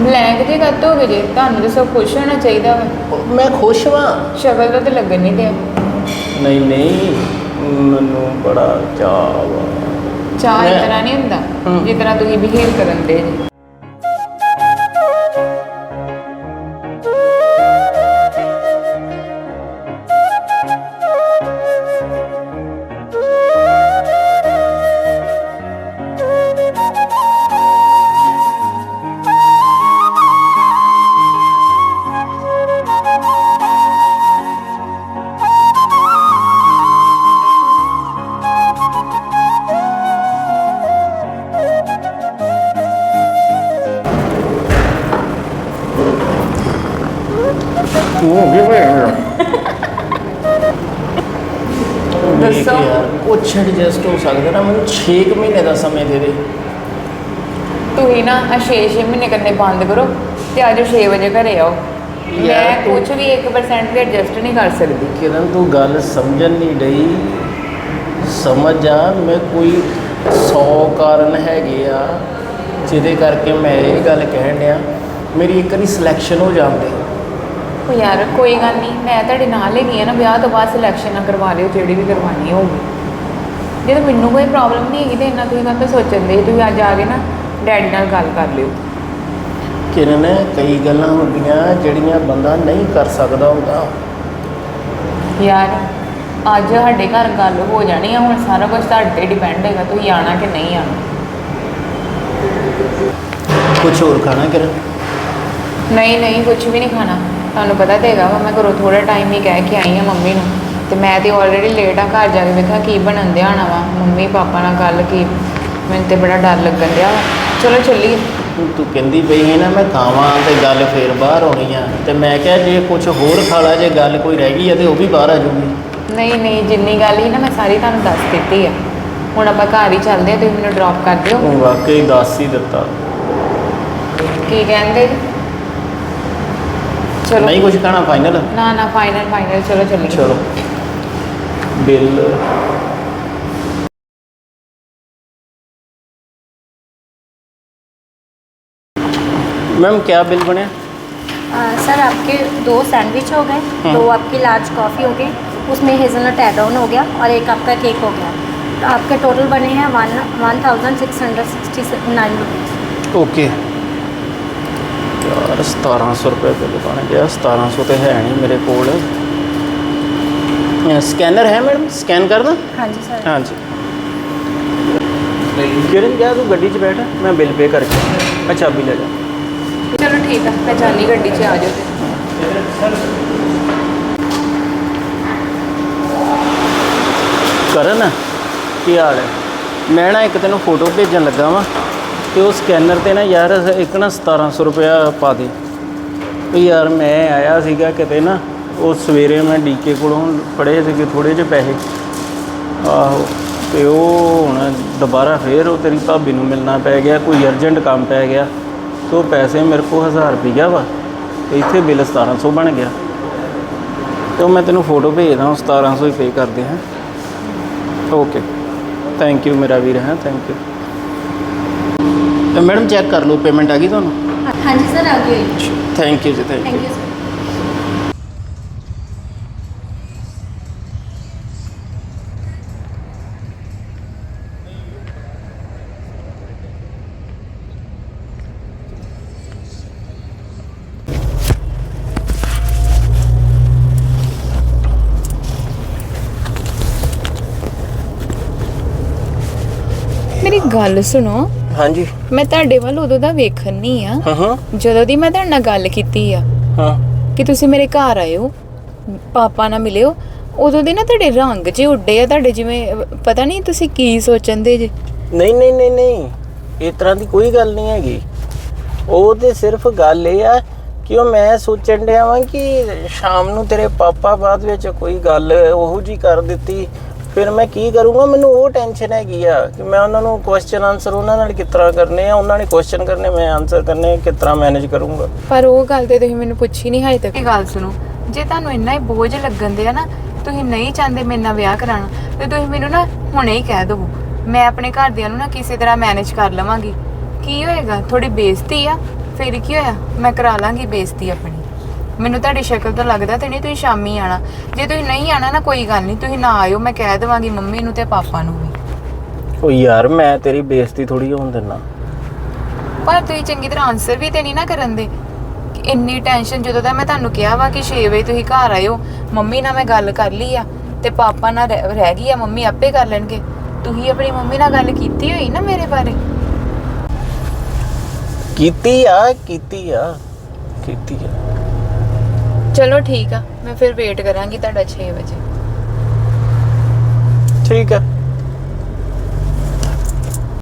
Blank ਜੇ ਕੱਟ ਹੋ ਗਏ ਜੇ ਤੁਹਾਨੂੰ ਤਾਂ ਸਭ ਖੁਸ਼ ਹੋਣਾ ਚਾਹੀਦਾ ਵਾ? ਮੈਂ ਖੁਸ਼ ਵਾਂ। ਸ਼ਕਲ ਦਾ ਤੇ ਲੱਗਣ ਨਹੀਂ ਦਿਆ। ਨਹੀਂ ਨਹੀਂ ਮੈਨੂੰ ਬੜਾ ਚਾਅ ਵਾ। ਚਾਹ ਇਸ ਤਰ੍ਹਾਂ ਨਹੀਂ ਹੁੰਦਾ। ਜਿਸ ਤਰ੍ਹਾਂ ਤੁਸੀਂ ਬਿਹੇਵ ਕਰਨ ਦੇ ਜੀ। ਦੱਸੋ। ਕੁਛ ਐਡਜਸਟ ਹੋ ਸਕਦਾ ਨਾ ਮੈਨੂੰ 6 ਮਹੀਨੇ ਦਾ ਸਮੇਂ ਦੇ ਦੇ। ਤੁਸੀਂ ਨਾ ਆ 6-6 ਮਹੀਨੇ ਕਰਨੇ ਬੰਦ ਕਰੋ ਤੇ ਅੱਜ 6 ਵਜੇ ਘਰੇ ਆਓ। ਮੈਂ ਯਾਰ ਤੂੰ- ਕੁਝ ਵੀ 1% ਵੀ ਐਡਜਸਟ ਨਹੀਂ ਕਰ ਸਕਦੀ। ਕਿਰਨ ਤੂੰ ਗੱਲ ਸਮਝਣ ਨਹੀਂ ਡਈ। ਸਮਝ ਆ ਮੈਂ ਕੋਈ 100 ਕਾਰਨ ਹੈਗੇ ਆ ਜਿਹਦੇ ਕਰਕੇ ਮੈਂ ਇਹ ਗੱਲ ਕਹਿਣ ਡਿਆ। ਮੇਰੀ ਇੱਕ ਵਾਰੀ ਸਿਲੈਕਸ਼ਨ ਹੋ ਜਾਂਦੇ। ਉਹ ਯਾਰ ਕੋਈ ਗੱਲ ਨਹੀਂ ਮੈਂ ਤੁਹਾਡੇ ਨਾਲ ਹੀ ਨਹੀਂ ਹੈ ਨਾ ਵਿਆਹ ਤੋਂ ਬਾਅਦ ਸਿਲੈਕਸ਼ਨ ਨਾ ਕਰਵਾ ਲਿਓ ਜਿਹੜੀ ਵੀ ਕਰਵਾਉਣੀ ਹੋਊਗੀ। ਜੇ ਤਾਂ ਮੈਨੂੰ ਕੋਈ ਪ੍ਰੋਬਲਮ ਨਹੀਂ ਹੈਗੀ ਤੇ ਇੰਨਾ ਤੁਸੀਂ ਕਾਹਤੋਂ ਸੋਚਣ ਦੇ ਤੁਸੀਂ ਅੱਜ ਆ ਕੇ ਨਾ ਡੈਡੀ ਨਾਲ ਗੱਲ ਕਰ ਲਿਓ। ਕਿਰਨ ਕਈ ਗੱਲਾਂ ਹੁੰਦੀਆਂ ਜਿਹੜੀਆਂ ਬੰਦਾ ਨਹੀਂ ਕਰ ਸਕਦਾ ਹੁੰਦਾ। ਯਾਰ ਅੱਜ ਸਾਡੇ ਘਰ ਗੱਲ ਹੋ ਜਾਣੀ ਆ ਹੁਣ ਸਾਰਾ ਕੁਝ ਤੁਹਾਡੇ ਤੇ ਡਿਪੈਂਡ ਹੈਗਾ ਤੁਸੀਂ ਆਣਾ ਕਿ ਨਹੀਂ ਆਣਾ ਕੁਝ ਹੋਰ ਖਾਣਾ ਕਿਰਨ? ਨਹੀਂ ਨਹੀਂ ਕੁਝ ਵੀ ਨਹੀਂ ਖਾਣਾ। ਤੁਹਾਨੂੰ ਪਤਾ ਤੇ ਹੈਗਾ ਵਾ ਮੈਂ ਘਰੋਂ ਥੋੜਾ ਟਾਈਮ ਹੀ ਕਹਿ ਕੇ ਆਈ ਆ ਮੰਮੀ ਨੂੰ ਤੇ ਮੈਂ ਤੇ ਆਲਰੇਡੀ ਲੇਟ ਆ ਘਰ ਜਾ ਕੇ ਵੇਖਿਆ ਕੀ ਬਣਨ ਦਿਆ ਹੋਣਾ ਵਾ। ਮੰਮੀ ਪਾਪਾ ਨਾਲ ਗੱਲ ਕੀ ਮੈਨੂੰ ਤੇ ਬੜਾ ਡਰ ਲੱਗਣ ਦਿਆ ਵਾ। ਚਲੋ ਚੱਲੀਏ। ਤੂੰ ਤੂੰ ਕਹਿੰਦੀ ਪਈ ਸੀ ਨਾ ਮੈਂ ਖਾਵਾਂ ਤੇ ਗੱਲ ਫੇਰ ਬਾਹਰ ਆਉਣੀ ਆ ਤੇ ਮੈਂ ਕਿਹਾ ਜੇ ਕੁਝ ਹੋਰ ਖਾ ਲਾ ਜੇ ਗੱਲ ਕੋਈ ਰਹਿ ਗਈ ਆ ਤੇ ਉਹ ਵੀ ਬਾਹਰ ਆ ਜਾਊਗੀ। ਨਹੀਂ ਨਹੀਂ ਜਿੰਨੀ ਗੱਲ ਸੀ ਨਾ ਮੈਂ ਸਾਰੀ ਤੁਹਾਨੂੰ ਦੱਸ ਦਿੱਤੀ ਆ। ਹੁਣ ਆਪਾਂ ਘਰ ਹੀ ਚੱਲਦੇ ਆ ਤੁਸੀਂ ਮੈਨੂੰ ਡ੍ਰੌਪ ਕਰ ਦਿਓ। ਤੂੰ ਵਾਕਈ ਦੱਸ ਹੀ ਦਿੱਤਾ। ਕੀ ਕਹਿੰਦੇ? ਜੀ? चलो। नहीं कुछ कहना फाइनल ना ना फाइनल फाइनल चलो चलिए चलो। बिल मैम क्या बिल बने? आ, सर आपके दो सैंडविच हो गए हाँ। दो आपकी लार्ज कॉफ़ी हो गई उसमें हेजलनट एड ऑन हो गया और एक आपका केक हो गया। तो आपके टोटल बने हैं one one thousand six hundred sixty nine rupees okay ਯਾਰ 1700 ਰੁਪਏ ਬਿੱਲ ਬਣ ਗਿਆ 1700 ਤੇ ਹੈ ਨਹੀਂ ਮੇਰੇ ਕੋਲ। ਸਕੈਨਰ ਹੈ ਮੈਡਮ? ਸਕੈਨ ਕਰਦਾ ਹਾਂਜੀ ਸਰ। ਹਾਂਜੀ। ਕਿਰਨ ਕਿਹਾ ਤੂੰ? ਗੱਡੀ 'ਚ ਬੈਠ ਮੈਂ ਬਿੱਲ ਪੇ ਕਰਕੇ। ਅੱਛਾ ਚਾਬੀ ਲੈ ਜਾ। ਚਲੋ ਠੀਕ ਆ ਮੈਂ ਜਾਨੀ ਗੱਡੀ 'ਚ ਆ ਜਾਓ ਕਰਨ ਕੀ ਹਾਲ ਹੈ? ਮੈਂ ਨਾ ਇੱਕ ਤੈਨੂੰ ਫੋਟੋ ਭੇਜਣ ਲੱਗਾ ਵਾਂ। ਤੇ ਉਹ ਸਕੈਨਰ ਤੇ ਨਾ ਯਾਰ ਇੱਕ ਨਾ 1700 ਰੁਪਇਆ ਪਾ ਦੇ। ਵੀ ਯਾਰ ਮੈਂ ਆਇਆ ਸੀਗਾ ਕਿਤੇ ਨਾ, ਉਹ ਸਵੇਰੇ ਮੈਂ ਡੀਕੇ ਕੋਲੋਂ ਫੜੇ ਸੀਗੇ ਥੋੜੇ ਜਿਹੇ ਪੈਸੇ। ਆਹੋ, ਤੇ ਉਹ ਹੁਣ ਦੁਬਾਰਾ ਫੇਰ ਉਹ ਤੇਰੀ ਭਾਬੀ ਨੂੰ ਮਿਲਣਾ ਪੈ ਗਿਆ, ਕੋਈ ਅਰਜੈਂਟ ਕੰਮ ਪੈ ਗਿਆ। ਤੇ ਉਹ ਪੈਸੇ ਮੇਰੇ ਕੋਲ 1000 ਰੁਪਈਆ ਵਾ, ਤੇ ਇੱਥੇ ਬਿੱਲ 1700 ਬਣ ਗਿਆ। ਤੇ ਉਹ ਮੈਂ ਤੈਨੂੰ ਫੋਟੋ ਭੇਜਦਾ, ਉਹ 1700 ਹੀ ਪੇ ਕਰਦੇ ਹਾਂ ਓਕੇ ਥੈਂਕ ਯੂ ਮੇਰਾ ਵੀਰ, ਹੈ ਥੈਂਕ ਯੂ ਤੇ ਮੈਡਮ ਚੈੱਕ ਕਰ ਲਓ ਪੇਮੈਂਟ ਆ ਗਈ ਤੁਹਾਨੂੰ? ਹਾਂਜੀ ਸਰ ਆ ਗਏ ਥੈਂਕ ਯੂ ਜੀ ਥੈਂਕ ਯੂ ਮੇਰੀ ਗੱਲ ਸੁਣੋ ਹਾਂਜੀ। ਮੈਂ ਤੁਹਾਡੇ ਵੱਲ ਉਦੋਂ ਦਾ ਵੇਖਣ ਨਹੀਂ ਆ। ਹਾਂ ਹਾਂ। ਜਦੋਂ ਦੀ ਮੈਂ ਤੁਹਾਡੇ ਨਾਲ ਗੱਲ ਕੀਤੀ ਆ ਹਾਂ। ਕਿ ਤੁਸੀਂ ਮੇਰੇ ਘਰ ਆਇਓ ਪਾਪਾ ਨਾਲ ਮਿਲਿਓ ਉਦੋਂ ਦੇ ਨਾ ਤੁਹਾਡੇ ਰੰਗ ਜੇ ਉੱਡੇ ਆ ਤੁਹਾਡੇ ਜਿਵੇਂ ਪਤਾ ਨਹੀਂ ਤੁਸੀਂ ਕੀ ਸੋਚਣ ਦੇ ਜੇ। ਨਹੀਂ ਨਹੀਂ ਨਹੀਂ ਨਹੀਂ। ਇਸ ਤਰ੍ਹਾਂ ਦੀ ਕੋਈ ਗੱਲ ਨਹੀਂ ਹੈਗੀ। ਉਹ ਤੇ ਸਿਰਫ ਗੱਲ ਇਹ ਆ ਕਿ ਉਹ ਮੈਂ ਸੋਚਣ ਡਿਆ ਵਾਂ ਕਿ ਸ਼ਾਮ ਨੂੰ ਤੇਰੇ ਪਾਪਾ ਬਾਅਦ ਵਿੱਚ ਕੋਈ ਗੱਲ ਉਹੋ ਜੀ ਕਰ ਦਿੱਤੀ ਫਿਰ ਮੈਂ ਕੀ ਕਰੂੰਗਾ? ਮੈਨੂੰ ਉਹ ਟੈਨਸ਼ਨ ਹੈਗੀ ਆ ਕਿ ਮੈਂ ਉਹਨਾਂ ਨੂੰ ਕੁਐਸਚਨ ਆਨਸਰ ਉਹਨਾਂ ਨਾਲ ਕਿਸ ਤਰ੍ਹਾਂ ਕਰਨੇ ਆ ਉਹਨਾਂ ਨੇ ਕੁਐਸਚਨ ਕਰਨੇ ਮੈਂ ਆਨਸਰ ਕਰਨੇ ਕਿਸ ਤਰ੍ਹਾਂ ਮੈਨੇਜ ਕਰੂੰਗਾ? ਪਰ ਉਹ ਗੱਲ ਤੇ ਤੁਸੀਂ ਮੈਨੂੰ ਪੁੱਛੀ ਨਹੀਂ ਹਜੇ ਤੱਕ। ਇਹ ਗੱਲ ਸੁਣੋ ਜੇ ਤੁਹਾਨੂੰ ਇੰਨਾ ਹੀ ਬੋਝ ਲੱਗਣ ਦੇ ਆ ਨਾ ਤੁਸੀਂ ਨਹੀਂ ਚਾਹੁੰਦੇ ਮੇਰੇ ਨਾਲ ਵਿਆਹ ਕਰਾਉਣਾ ਤੇ ਤੁਸੀਂ ਮੈਨੂੰ ਨਾ ਹੁਣੇ ਹੀ ਕਹਿ ਦਿਓ ਮੈਂ ਆਪਣੇ ਘਰਦਿਆਂ ਨੂੰ ਨਾ ਕਿਸੇ ਤਰ੍ਹਾਂ ਮੈਨੇਜ ਕਰ ਲਵਾਂਗੀ। ਕੀ ਹੋਏਗਾ? ਥੋੜੀ ਬੇਇੱਜ਼ਤੀ ਆ? ਫਿਰ ਕੀ ਹੋਇਆ? ਮੈਂ ਕਰਾ ਲਾਂਗੀ ਬੇਇੱਜ਼ਤੀ ਆਪਣੀ। ਮੈਨੂੰ ਤੁਹਾਡੀ ਸ਼ਕਲ ਤੋਂ ਲੱਗਦਾ ਤੇ ਨਹੀਂ ਤੁਸੀਂ ਸ਼ਾਮੀ ਆਣਾ। ਜੇ ਤੁਸੀਂ ਨਹੀਂ ਆਣਾ ਨਾ ਕੋਈ ਗੱਲ ਨਹੀਂ ਤੁਸੀਂ ਨਾ ਆਇਓ ਮੈਂ ਕਹਿ ਦੇਵਾਂਗੀ ਮੰਮੀ ਨੂੰ ਤੇ ਪਾਪਾ ਨੂੰ ਵੀ। ਉਹ ਯਾਰ ਮੈਂ ਤੇਰੀ ਬੇਇੱਜ਼ਤੀ ਥੋੜੀ ਹੋਣ ਦਿੰਦਾ ਪਰ ਤੁਸੀਂ ਚੰਗੀ ਤਰ੍ਹਾਂ ਆਨਸਰ ਵੀ ਤੇ ਨਹੀਂ ਨਾ ਕਰਨ ਦੇ। ਕਿ ਇੰਨੀ ਟੈਨਸ਼ਨ ਜਦੋਂ ਦਾ ਮੈਂ ਤੁਹਾਨੂੰ ਕਿਹਾ ਵਾ ਕਿ 6 ਵਜੇ ਤੁਸੀਂ ਘਰ ਆਇਓ ਮੰਮੀ ਨਾਲ ਮੈਂ ਗੱਲ ਕਰ ਲਈ ਆ ਤੇ ਪਾਪਾ ਨਾਲ ਰਹਿ ਰਹਿ ਗਈ ਆ ਮੰਮੀ ਆਪੇ ਕਰ ਲੈਣਗੇ। ਤੁਸੀਂ ਆਪਣੀ ਮੰਮੀ ਨਾਲ ਗੱਲ ਕੀਤੀ ਹੋਈ ਨਾ ਮੇਰੇ ਬਾਰੇ? ਕੀਤੀ ਆ ਕੀਤੀ ਆ ਕੀਤੀ ਆ। ਚਲੋ ਠੀਕ ਆ ਮੈਂ ਫਿਰ ਵੇਟ ਕਰਾਂਗੀ ਤੁਹਾਡਾ 6 ਵਜੇ। ਠੀਕ ਆ।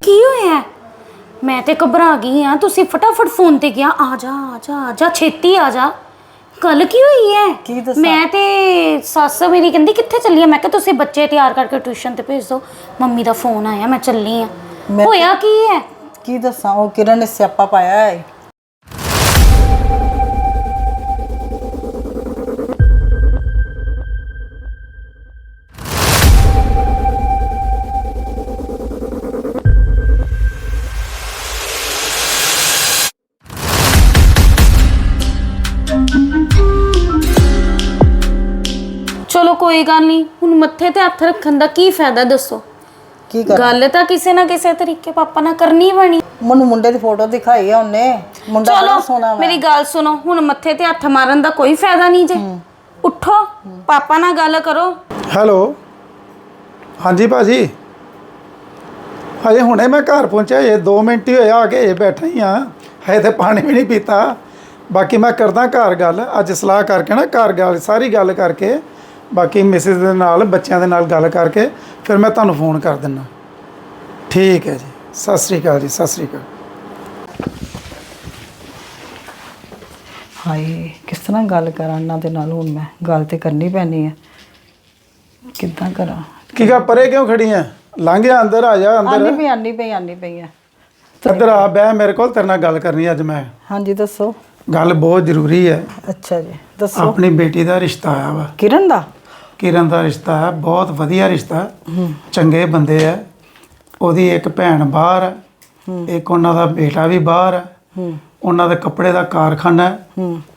ਕੀ ਹੋਇਆ? ਮੈਂ ਤੇ ਘਬਰਾ ਗਈ ਆ ਤੁਸੀਂ ਫਟਾਫਟ ਫੋਨ ਤੇ ਗਿਆ ਆ ਜਾ ਆ ਜਾ ਆ ਜਾ ਛੇਤੀ ਆ ਜਾ। ਕੱਲ ਕੀ ਹੋਈ ਹੈ ਕੀ ਦੱਸਾਂ? ਮੈਂ ਤੇ ਸੱਸ ਮੇਰੀ ਕਹਿੰਦੀ ਕਿੱਥੇ ਚੱਲੀ ਆ? ਮੈਂ ਕਿਹਾ ਤੁਸੀਂ ਬੱਚੇ ਤਿਆਰ ਕਰਕੇ ਟਿਊਸ਼ਨ ਤੇ ਭੇਜ ਦਿਓ। ਮੰਮੀ ਦਾ ਫੋਨ ਆਇਆ ਮੈਂ ਚੱਲੀ ਆ। ਮੈਂ- ਹੋਇਆ ਕੀ ਹੈ ਕੀ ਦੱਸਾਂ ਉਹ ਕਿਰਨ ਨੇ ਸਿਆਪਾ ਪਾਇਆ ਹੈ ਕੋਈ ਗੱਲ ਨਹੀਂ। ਹੁਣ ਮੱਥੇ ਤੇ ਹੱਥ ਰੱਖਣ ਦਾ ਕੀ ਫਾਇਦਾ ਦੱਸੋ? ਕੀ ਕਰ? ਗੱਲ ਤਾਂ ਕਿਸੇ ਨਾ ਕਿਸੇ ਤਰੀਕੇ ਪਾਪਾ ਨਾਲ ਕਰਨੀ ਬਣੀ ਮੈਨੂੰ ਮੁੰਡੇ ਦੀ ਫੋਟੋ ਦਿਖਾਈ ਆ ਉਹਨੇ। ਮੁੰਡਾ ਬੜਾ ਸੋਹਣਾ ਚਲੋ ਵਾ। ਮੇਰੀ ਗੱਲ ਸੁਣੋ। ਹੁਣ ਮੱਥੇ ਤੇ ਹੱਥ ਮਾਰਨ ਦਾ ਕੋਈ ਫਾਇਦਾ ਨਹੀਂ ਜੇ। ਉੱਠੋ ਪਾਪਾ ਨਾਲ ਗੱਲ ਕਰੋ। ਹੈਲੋ। ਹਾਂਜੀ ਭਾਜੀ। ਹਜੇ ਹੁਣੇ ਮੈਂ ਘਰ ਪਹੁੰਚਿਆ ਇਹ 2 ਮਿੰਟ ਹੀ ਹੋਇਆ ਆ ਕੇ ਬੈਠਾ ਹੀ ਆ। ਹਜੇ ਤੇ ਪਾਣੀ ਵੀ ਨਹੀਂ ਪੀਤਾ। ਬਾਕੀ ਮੈਂ ਕਰਦਾ ਘਰ ਗੱਲ। ਅੱਜ ਸਲਾਹ ਕਰਕੇ ਨਾ ਘਰ ਗੱਲ ਸਾਰੀ ਗੱਲ ਕਰਕੇ। ਬਾਕੀ ਮਿਸਿਸ ਦੇ ਨਾਲ ਬੱਚਿਆਂ ਦੇ ਨਾਲ ਗੱਲ ਕਰਕੇ ਫਿਰ ਮੈਂ ਤੁਹਾਨੂੰ ਫੋਨ ਕਰ ਦਿੰਦਾ ਠੀਕ ਹੈ ਜੀ। ਸਤਿ ਸ੍ਰੀ ਅਕਾਲ ਜੀ ਸਤਿ ਸ੍ਰੀ ਅਕਾਲ। ਹਾਏ ਕਿਸ ਤਰ੍ਹਾਂ ਗੱਲ ਕਰਾਂ ਇਹਨਾਂ ਦੇ ਨਾਲ ਹੁਣ ਮੈਂ? ਗੱਲ ਤੇ ਕਰਨੀ ਪੈਣੀ ਹੈ। ਕਿੱਦਾਂ ਕਰਾਂ? ਕੀ ਗਾ ਪਰੇ ਕਿਉਂ ਖੜੀ ਆ ਲੰਘ ਜਾ ਅੰਦਰ ਆ ਜਾ ਆਨੀ ਅੰਦਰ ਪਈ ਆਨੀ ਪਈ ਆਨੀ ਪਈ ਹੈ। ਇੱਧਰ ਆ ਬਹਿ ਮੇਰੇ ਕੋਲ ਤੇਰੇ ਨਾਲ ਗੱਲ ਕਰਨੀ ਅੱਜ ਮੈਂ। ਹਾਂਜੀ ਦੱਸੋ। ਗੱਲ ਬਹੁਤ ਜ਼ਰੂਰੀ ਹੈ। ਅੱਛਾ ਜੀ ਦੱਸੋ। ਆਪਣੀ ਬੇਟੀ ਦਾ ਰਿਸ਼ਤਾ ਆਇਆ ਵਾ। ਕਿਰਨ ਦਾ? ਕਿਰਨ ਦਾ ਰਿਸ਼ਤਾ ਹੈ ਬਹੁਤ ਵਧੀਆ ਰਿਸ਼ਤਾ ਚੰਗੇ ਬੰਦੇ ਆ ਉਹਦੀ ਇੱਕ ਭੈਣ ਬਾਹਰ ਹੈ। ਇੱਕ ਉਹਨਾਂ ਦਾ ਬੇਟਾ ਵੀ ਬਾਹਰ ਹੈ। ਉਹਨਾਂ ਦੇ ਕੱਪੜੇ ਦਾ ਕਾਰਖਾਨਾ ਹੈ।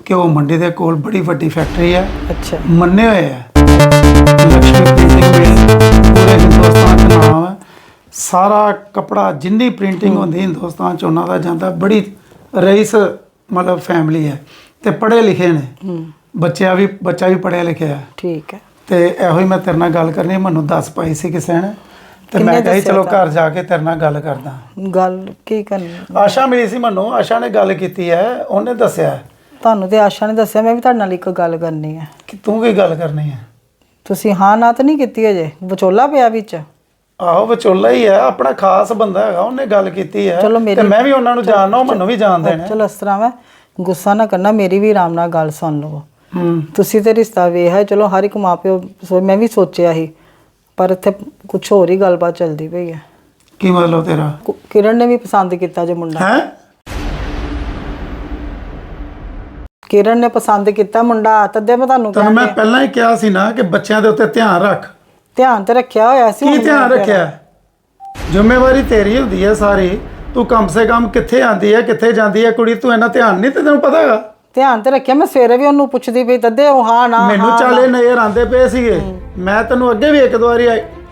ਕਿ ਉਹ ਮੰਡੀ ਦੇ ਕੋਲ ਬੜੀ ਵੱਡੀ ਫੈਕਟਰੀ ਹੈ। ਅੱਛਾ। ਮੰਨੇ ਹੋਏ ਹੈ। ਲక్ష్ਮੀ ਪ੍ਰਿੰਟਿੰਗ ਮਿਲ ਪੂਰੇ ਹਿੰਦੁਸਤਾਨ ਚ ਨਾਮ ਹੈ। ਸਾਰਾ ਕਪੜਾ ਜਿੰਨੀ ਪ੍ਰਿੰਟਿੰਗ ਹੁੰਦੀ ਹਿੰਦੁਸਤਾਨ ਚ ਉਹਨਾਂ ਦਾ ਜਾਂਦਾ। ਬੜੀ ਰਈਸ ਮਤਲਬ ਫੈਮਿਲੀ ਹੈ। ਤੇ ਪੜ੍ਹੇ ਲਿਖੇ ਨੇ। ਬੱਚਿਆ ਵੀ ਬੱਚਾ ਵੀ ਪੜ੍ਹਿਆ ਲਿਖਿਆ ਹੈ। ਠੀਕ ਹੈ। ਤੇ ਇਹੋ ਹੀ ਮੈਂ ਤੇਰੇ ਨਾਲ ਗੱਲ ਕਰਨੀ ਮੈਨੂੰ ਦੱਸ ਪਾਈ ਸੀ ਕਿਸੇ ਨੇ ਤੇ ਮੈਂ ਕਿਹਾ ਸੀ, ਦੱਸਿਆ ਚਲੋ? ਘਰ ਜਾ ਕੇ ਤੇਰੇ ਨਾਲ ਗੱਲ ਕਰਦਾ। ਗੱਲ ਕੀ ਕਰਨੀ? ਆਸ਼ਾ ਮਿਲੀ ਸੀ ਮੈਨੂੰ ਆਸ਼ਾ ਨੇ ਗੱਲ ਕੀਤੀ ਹੈ ਉਹਨੇ ਦੱਸਿਆ। ਤੁਹਾਨੂੰ ਤੇ ਆਸ਼ਾ ਨੇ ਦੱਸਿਆ ਮੈਂ ਵੀ ਤੁਹਾਡੇ ਨਾਲ ਇੱਕ ਗੱਲ ਕਰਨੀ ਹੈ। ਕਿ ਤੂੰ ਕੀ ਗੱਲ ਕਰਨੀ ਹੈ? ਤੁਸੀਂ ਹਾਂ ਨਾ ਤਾਂ ਨਹੀਂ ਕੀਤੀ ਅਜੇ? ਵਿਚੋਲਾ ਪਿਆ ਵਿੱਚ? ਆਹੋ ਵਿਚੋਲਾ ਹੀ ਹੈ ਆਪਣਾ ਖਾਸ ਬੰਦਾ ਹੈਗਾ ਉਹਨੇ ਗੱਲ ਕੀਤੀ ਹੈ। ਚਲੋ ਮੇਰੀ- ਤੇ ਮੈਂ ਵੀ ਉਹਨਾਂ ਨੂੰ ਜਾਣਦਾ ਉਹ ਮੈਨੂੰ ਵੀ ਜਾਣਦੇ ਨੇ। ਚਲੋ ਇਸ ਤਰ੍ਹਾਂ ਵਾ ਗੁੱਸਾ ਨਾ ਕਰਨਾ ਮੇਰੀ ਵੀ ਆਰਾਮ ਨਾਲ ਗੱਲ ਸੁਣ ਲਵੋ। ਹੂੰ। ਤੁਸੀਂ ਤੇ ਰਿਸ਼ਤਾ ਵੇਖ ਹੈ ਚਲੋ ਹਰ ਇੱਕ ਮਾਪਿਓ ਸੋ ਮੈਂ ਵੀ ਸੋਚਿਆ ਸੀ ਪਰ ਇੱਥੇ ਕੁਝ ਹੋਰ ਹੀ ਗੱਲਬਾਤ ਚੱਲਦੀ ਪਈ ਹੈ। ਕੀ ਮਤਲਬ ਤੇਰਾ? ਕੁ- ਕਿਰਨ ਨੇ ਵੀ ਪਸੰਦ ਕੀਤਾ ਜੇ ਮੁੰਡਾ। ਹੈ? ਕਿਰਨ ਨੇ ਪਸੰਦ ਕੀਤਾ ਮੁੰਡਾ ਤਦੇ ਮੈਂ ਤੁਹਾਨੂੰ ਤੈਨੂੰ ਮੈਂ ਕਹਿੰਦੀ ਪਹਿਲਾਂ ਹੀ ਕਿਹਾ ਸੀ ਨਾ ਕਿ ਬੱਚਿਆਂ ਦੇ ਉੱਤੇ ਧਿਆਨ ਰੱਖ। ਧਿਆਨ ਤੇ ਰੱਖਿਆ ਹੋਇਆ ਸੀ ਕੀ ਹੁਣ ਧਿਆਨ ਮੈਂ ਰੱਖਿਆ? ਜ਼ਿੰਮੇਵਾਰੀ ਤੇਰੀ ਹੁੰਦੀ ਹੈ ਸਾਰੀ। ਤੂੰ ਕਮ ਸੇ ਕਮ ਕਿੱਥੇ ਆਂਦੀ ਹੈ ਕਿੱਥੇ ਜਾਂਦੀ ਹੈ ਕੁੜੀ ਤੂੰ ਇੰਨਾ ਧਿਆਨ ਨਹੀਂ ਤੇ ਤੈਨੂੰ ਪਤਾ ਹੈਗਾ। ਧਿਆਨ ਤੇ ਰੱਖਿਆ ਮੈਂ ਸਵੇਰੇ ਵੀ ਉਹਨੂੰ ਪੁੱਛਦੀ ਪਈ ਤਦੇ ਉਹ ਹਾਂ ਨਾ ਮੈਨੂੰ ਹਾਂ, ਚਾਲੇ ਨਜ਼ਰ ਆਂਦੇ ਪਏ ਸੀਗੇ। ਮੈਂ ਤੈਨੂੰ ਅੱਗੇ ਵੀ ਇੱਕ ਦੋ ਵਾਰੀ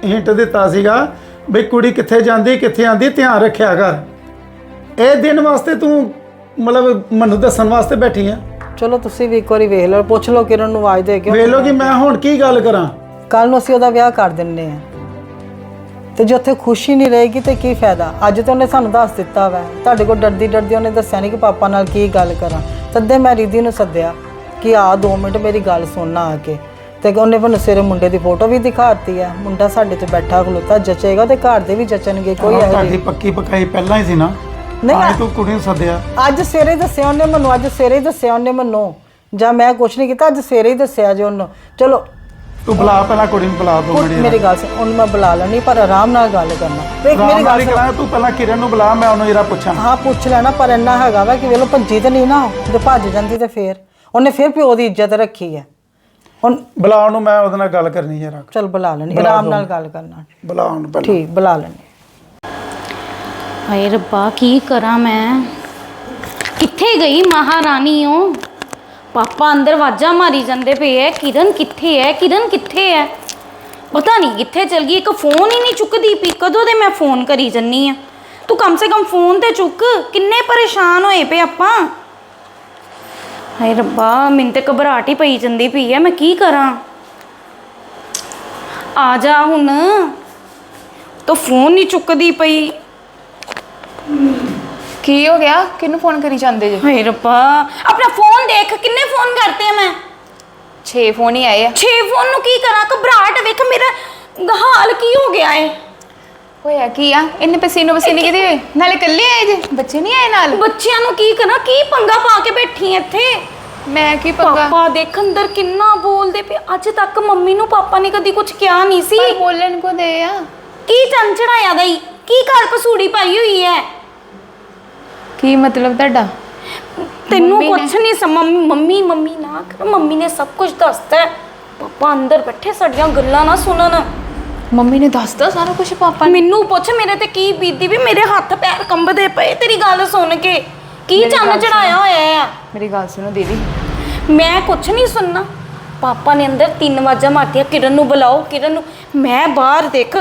ਹਿੰਟ ਦਿੱਤਾ ਸੀਗਾ ਬਈ ਕੁੜੀ ਕਿੱਥੇ ਜਾਂਦੀ ਕਿੱਥੇ ਆਂਦੀ ਧਿਆਨ ਰੱਖਿਆ ਕਰ। ਇਹ ਦਿਨ ਵਾਸਤੇ ਤੂੰ ਮਤਲਬ ਮੈਨੂੰ ਦੱਸਣ ਵਾਸਤੇ ਬੈਠੀ ਆ। ਚਲੋ ਤੁਸੀਂ ਵੀ ਇੱਕ ਵਾਰੀ ਵੇਖ ਲਓ ਪੁੱਛ ਲਓ ਕਿਰਨ ਨੂੰ ਆਵਾਜ਼ ਦੇ ਕੇ। ਵੇਖ ਲਓ ਕਿ ਮੈਂ ਹੁਣ ਕੀ ਗੱਲ ਕਰਾਂ। ਕੱਲ ਨੂੰ ਅਸੀਂ ਉਹਦਾ ਵਿਆਹ ਕਰ ਦਿੰਨੇ ਆ। ਤੇ ਜੇ ਉੱਥੇ ਖੁਸ਼ੀ ਨਹੀਂ ਰਹੇਗੀ ਤੇ ਕੀ ਫਾਇਦਾ? ਅੱਜ ਤਾਂ ਉਹਨੇ ਸਾਨੂੰ ਦੱਸ ਦਿੱਤਾ ਵਾ। ਤੁਹਾਡੇ ਕੋਲ ਡਰਦੀ ਡਰਦੀ ਉਹਨੇ ਦੱਸਿਆ ਨਹੀਂ ਕਿ ਪਾਪਾ ਨਾਲ ਕੀ ਗੱਲ ਕਰਾਂ। ਤਦੇ ਮੈਂ ਰਿਧੀ ਨੂੰ ਸੱਦਿਆ ਕਿ ਆ 2 ਮਿੰਟ ਮੇਰੀ ਗੱਲ ਸੁਣਨਾ ਆ ਕੇ। ਤੇ ਉਹਨੇ ਮੈਨੂੰ ਸਵੇਰੇ ਮੁੰਡੇ ਦੀ ਫੋਟੋ ਵੀ ਦਿਖਾਤੀ ਹੈ ਮੁੰਡਾ ਸਾਡੇ 'ਚ ਬੈਠਾ ਖਲੋਤਾ ਜਚੇਗਾ ਤੇ ਘਰ ਦੇ ਵੀ ਜਚਣਗੇ ਕੋਈ ਆਹ ਇਹੋ ਤੁਹਾਡੀ ਪੱਕੀ ਪਕਾਈ ਪਹਿਲਾਂ ਹੀ ਸੀ ਨਾ? ਨਹੀਂ, ਆਏ ਤੂੰ ਕੁੜੀ ਨੂੰ ਸੱਦਿਆ। ਅੱਜ ਸਵੇਰੇ ਦੱਸਿਆ ਉਹਨੇ ਮੈਨੂੰ ਅੱਜ ਸਵੇਰੇ ਹੀ ਦੱਸਿਆ ਉਹਨੇ ਮੈਨੂੰ। ਜਾਂ ਮੈਂ ਕੁਛ ਨਹੀਂ ਕੀਤਾ ਅੱਜ ਸਵੇਰੇ ਹੀ ਦੱਸਿਆ ਜੇ ਉਹਨੂੰ। ਚਲੋ ਤੂੰ ਬੁਲਾ ਪਹਿਲਾਂ ਕੁੜੀ ਨੂੰ ਬੁਲਾ ਦੋ ਮੜੀ ਮੇਰੀ ਗੱਲ ਸੁਣ ਉਹਨੂੰ ਮੈਂ ਬੁਲਾ ਲੈਣੀ ਪਰ ਆਰਾਮ ਨਾਲ ਗੱਲ ਕਰਨਾ। ਦੇਖ ਮੇਰੀ ਗੱਲ ਕਰਾਂ ਤੂੰ ਪਹਿਲਾਂ ਕਿਰਨ ਨੂੰ ਬੁਲਾ ਮੈਂ ਉਹਨੂੰ ਜਰਾ ਪੁੱਛਾਂ। ਹਾਂ ਪੁੱਛ ਲੈਣਾ ਪਰ ਇੰਨਾ ਹੈਗਾ ਵਾ ਕਿ ਵੇਲੋ ਭੱਜੀ ਤੇ ਨਹੀਂ ਨਾ। ਜੇ ਭੱਜ ਜਾਂਦੀ ਤੇ ਫੇਰ। ਉਹਨੇ ਫੇਰ ਪਿਓ ਦੀ ਇੱਜ਼ਤ ਰੱਖੀ ਹੈ ਹੁਣ ਬੁਲਾ ਉਹਨੂੰ ਮੈਂ ਉਹਦੇ ਨਾਲ ਗੱਲ ਕਰਨੀ ਜਰਾ ਚਲ ਬੁਲਾ ਲੈਣੀ ਆਰਾਮ ਨਾਲ ਗੱਲ ਕਰਨਾ। ਬੁਲਾ ਉਹਨੂੰ ਪਹਿਲਾਂ। ਠੀਕ ਬੁਲਾ ਲੈਣੀ ਹਾਏ ਰੱਬਾ ਕੀ ਕਰਾਂ ਮੈਂ? ਕਿੱਥੇ ਗਈ ਮਹਾਰਾਣੀ ਉਹ? ਪਾਪਾ ਅੰਦਰ ਵਾਜਾ ਮਾਰੀ ਜਾਂਦੇ ਪਏ ਐ, ਕਿਰਨ ਕਿੱਥੇ ਐ, ਕਿਰਨ ਕਿੱਥੇ ਐ? ਪਤਾ ਨਹੀਂ ਕਿੱਥੇ ਚਲ ਗਈ, ਇੱਕ ਫੋਨ ਹੀ ਨਹੀਂ ਚੁੱਕਦੀ ਪਈ, ਕਦੋਂ ਦੇ ਮੈਂ ਫੋਨ ਕਰੀ ਜੰਨੀ ਆ? ਤੂੰ ਕਮ ਸੇ ਕਮ ਫੋਨ ਤੇ ਚੁੱਕ, ਕਿੰਨੇ ਪਰੇਸ਼ਾਨ ਹੋਏ ਪਏ ਆਪਾਂ? ਹਾਏ ਰੱਬਾ, ਮੈਨੂੰ ਤੇ ਘਬਰਾਹਟ ਹੀ ਪਈ ਜਾਂਦੀ ਪਈ ਐ, ਮੈਂ ਕੀ ਕਰਾਂ? ਆ ਜਾ ਹੁਣ। ਤੂੰ ਫੋਨ ਨਹੀਂ ਚੁੱਕਦੀ ਪਈ। ਕੀ ਹੋ ਗਿਆ? ਕਿਹਨੂੰ ਫੋਨ ਕਰੀ ਜਾਂਦੇ ਜੇ? ਹਾਏ ਰੱਬਾ ਆਪਣਾ ਫੋਨ ਦੇਖ ਕਿੰਨੇ ਫੋਨ ਕਰਤੇ ਆ ਮੈਂ? 6 ਫੋਨ ਹੀ ਆਏ ਆ। ਛੇ ਫੋਨ ਨੂੰ ਕੀ ਕਰਾਂ? ਘਬਰਾਹਟ ਵੇਖ ਮੇਰਾ ਹਾਲ ਕੀ ਹੋ ਗਿਆ ਏ? ਹੋਇਆ ਕੀ ਆ? ਇੰਨੇ ਪਸੀਨੋ ਪਸੀਨੇ ਕਿਤੇ ਹੋਏ? ਨਾਲੇ ਇਕੱਲੇ ਆਏ ਜੇ? ਬੱਚੇ ਨਹੀਂ ਆਏ ਨਾਲ? ਬੱਚਿਆਂ ਨੂੰ ਕੀ ਕਰਾਂ? ਕੀ ਪੰਗਾ ਪਾ ਕੇ ਬੈਠੀ ਐ ਇੱਥੇ? ਮੈਂ ਕੀ ਪੱਗਾ? ਪਾਪਾ ਦੇਖ ਅੰਦਰ ਕਿੰਨਾ ਬੋਲਦੇ ਪਏ। ਅੱਜ ਤੱਕ ਮੰਮੀ ਨੂੰ ਪਾਪਾ ਨੇ ਕਦੀ ਕੁਝ ਕਿਹਾ ਨਹੀਂ ਸੀ। ਪਰ ਬੋਲਣ ਕੋ ਦੇ ਆ? ਕੀ ਚੰਚੜਾਇਆ ਦਈ ਕੀ ਘਰ ਪਸੂੜੀ ਪਾਈ ਹੋਈ ਐ ਕੀ ਮਤਲਬ ਤੁਹਾਡਾ? ਤੈਨੂੰ ਮੰਮੀ ਕੁਝ ਨਹੀਂ ਸਮਝ ਮੰਮੀ ਮੰਮੀ ਨਾ ਕਰ ਮੰਮੀ ਨੇ ਸਭ ਕੁਝ ਦੱਸਤਾ ਹੈ। ਪਾਪਾ ਅੰਦਰ ਬੈਠੇ ਸਾਡੀਆਂ ਗੱਲਾਂ ਨਾ ਸੁਣਨ। ਮੰਮੀ ਨੇ ਦੱਸਦਾ ਸਾਰਾ ਕੁਝ ਪਾਪਾ ਨੂੰ? ਮੈਨੂੰ ਪੁੱਛ ਮੇਰੇ ਤੇ ਕੀ ਬੀਤੀ ਵੀ ਮੇਰੇ ਹੱਥ ਪੈਰ ਕੰਬਦੇ ਪਏ ਤੇਰੀ ਗੱਲ ਸੁਣ ਕੇ। ਕੀ ਮੇਰੀ ਚੰਨ ਚੜਾਇਆ ਹੋਇਆ ਆ? ਮੇਰੀ ਗੱਲ ਸੁਣੋ ਦੀਦੀ। ਮੈਂ ਕੁਝ ਨਹੀਂ ਸੁਣਨਾ। ਪਾਪਾ ਨੇ ਅੰਦਰ ਤਿੰਨ ਵਾਜਾਂ ਮਾਰਤੀਆਂ ਕਿਰਨ ਨੂੰ ਬੁਲਾਓ ਕਿਰਨ ਨੂੰ। ਮੈਂ ਬਾਹਰ ਦੇਖ